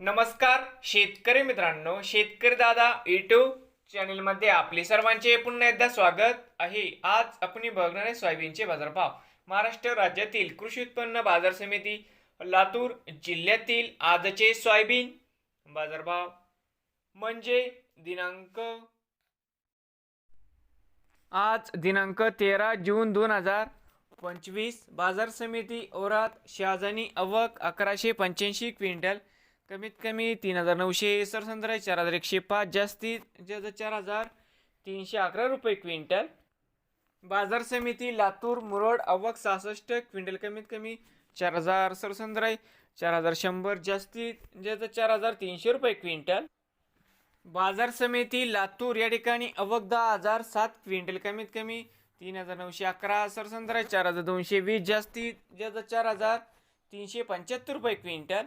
नमस्कार शेतकरी मित्रांनो शेतकरी दादा युट्यूब चॅनलमध्ये आपले सर्वांचे पुन्हा एकदा स्वागत आहे. आज आपण बघणार आहे सोयाबीनचे बाजारभाव. महाराष्ट्र राज्यातील कृषी उत्पन्न बाजार समिती लातूर जिल्ह्यातील आजचे सोयाबीन बाजारभाव म्हणजे दिनांक आज दिनांक तेरा जून दोन हजार पंचवीस. बाजार समिती ओरात शहाजानी अवक अकराशे पंच्याऐंशी क्विंटल कमीत कमी तीन हजार नऊशे सरसंद्र चार हजार एकशे पाच जास्तीत जास्त चार हजार तीनशे अकरा रुपये क्विंटल. बाजार समिती लातूर मुरड अवक सहासष्ट क्विंटल कमीत कमी चार हजार सरसंद्राय चार हजार शंभर जास्तीत जास्त चार हजार तीनशे रुपये क्विंटल. बाजार समिती लातूर या ठिकाणी अवक दहा हजार सात क्विंटल कमीत कमी तीन हजार नऊशे अकरा सरसंद्रा चार हजार दोनशे वीस जास्तीत जास्त चार हजार तीनशे पंच्याहत्तर रुपये क्विंटल.